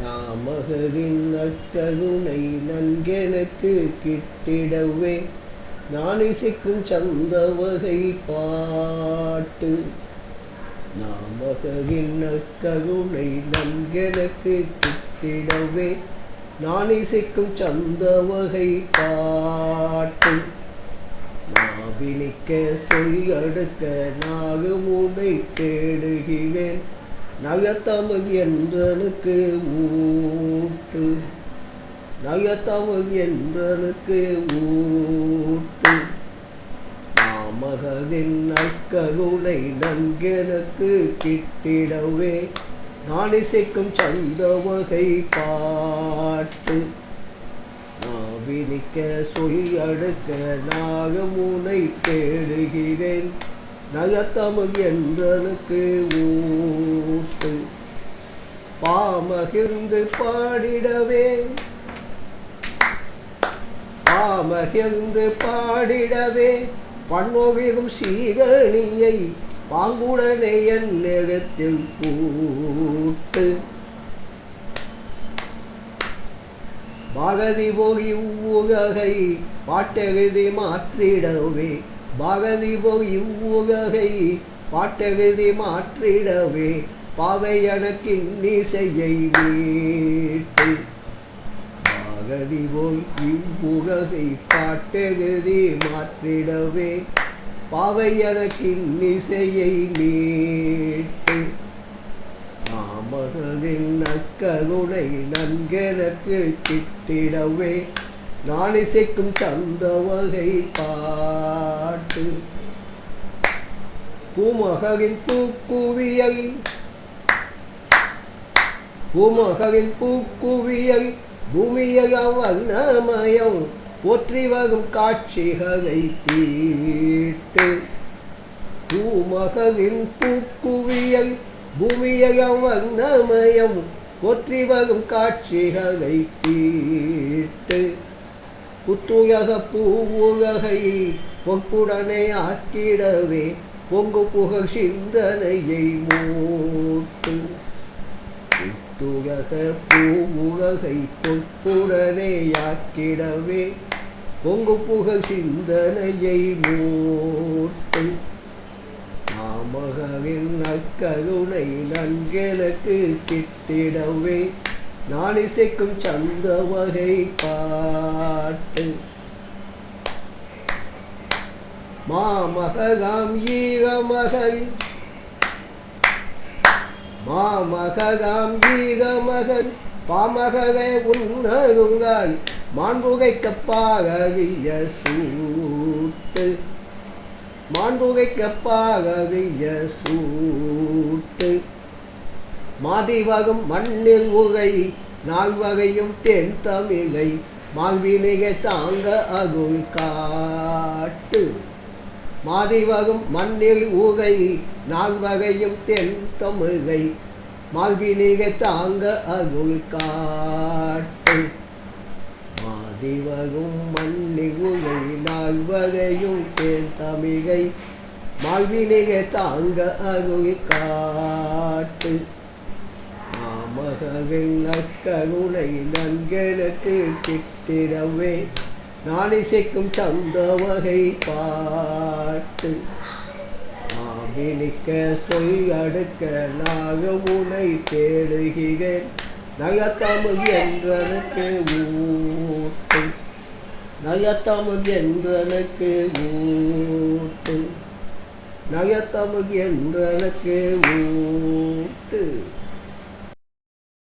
நாமகரின் நற்கருணை நன்கெனக்கு கிட்டிடவே நான் இசைக்கும் சந்த வகை பாட்டு. நாமகரின் நற்கருணை நன்கெனக்கு கிட்டிடவே நான் இசைக்கும் சந்த வகை பாட்டு. நாவினிக்க சொல்லி நாகு நாகமுனை தேடுகிறேன். நகத்தமிழ் என்றனுக்கு ஊட்டு. நகத்தமிழ் என்றனுக்கு ஊட்டு. நாமகளின் நற்கருணை நன்கெனக்கு கிட்டிடவே. நான் இசைக்கும் சந்த வகை பாட்டு. நாவினிக்க சொய் அடுக்க நாகமுனை தேடுகிறேன். நகத்தமிழ் என்றனுக்கு ஊட்டு. பாமகிர்ந்து பாடிடவே. பாமகிர்ந்து பாடிடவே. பன்னோவிகும் சீகணியை பாங்குடனே என் இடத்தில் கூட்டு பாகதி போகி உலகை பாட்டெழுதி மாற்றிடவே. பாகதி போகி உலகை பாட்டெழுதி மாற்றிடவே. பாவை எனக்கு இன்னிசையை மீட்டு பாகதி போய் இவ்வுகை பாட்டெழுதி மாற்றிடவே. பாவை எனக்கு நீட்டு கருணை நாமகளின் நற்கருணை நன்கெனக்கு கிட்டிடவே நான் இசைக்கும் தந்த வகை பாட்டு. பூமகளின் பூக்குவியை பூமகளின் பூக்குவியை பூமியகம் வண்ணமயம் போற்றி வரும் காட்சிகளை தீட்டு. பூமகரின் பூக்குவியை பூமியகம் வண்ணமயம் போற்றி வரும் காட்சிகளை தீட்டு புத்துயக பூவுலகை பொக்குடனை ஆக்கிடவே பொங்கு புகழ் சிந்தனையை மூட்டு. புத்துயக பூவுலகை பொக்குடனை ஆக்கிடவே பொங்கு புகழ் சிந்தனையை மூட்டு. கருணை நன்கெனக்கு கிட்டிடவே நான் இசைக்கும் சந்த வகை பாட்டு. மாமகாம் ஈகமகள் மாமகாம் ஈகமகள் பாமகை உன்னருளாய் மாண்புகைக்கப்பாகவிய சூட்டு. மாண்புகைக்கப்பாகவிய சூட்டு. மாதிவகம் மண்ணில் உகை நால்வகையும் தென் தமிழை மால்வினைகை தாங்க அருள் காட்டு. மாதிவகம் மண்ணில் உகை நால்வகையும் தென் தமிழை மால்வினைகை தாங்க அருள் காட்டு. மாதிவகும் மண்ணில் உகை நால்வகையும் தென் தமிழை மால்வினைகை தாங்க அருள் காட்டு. நாமகளின் நற்கருணை நன்கெனக்கு கிட்டிடவே நான் இசைக்கும் தந்த வகை பாட்டு. மாமினிக்க சொல் அடுக்க நாக உனை தேடுகிறேன். நகத்தமிழ் என்றனுக்கு ஊட்டு. நகத்தமிழ் என்றனுக்கு ஊட்டு. நகத்தமிழ் என்றனுக்கு ஊட்டு.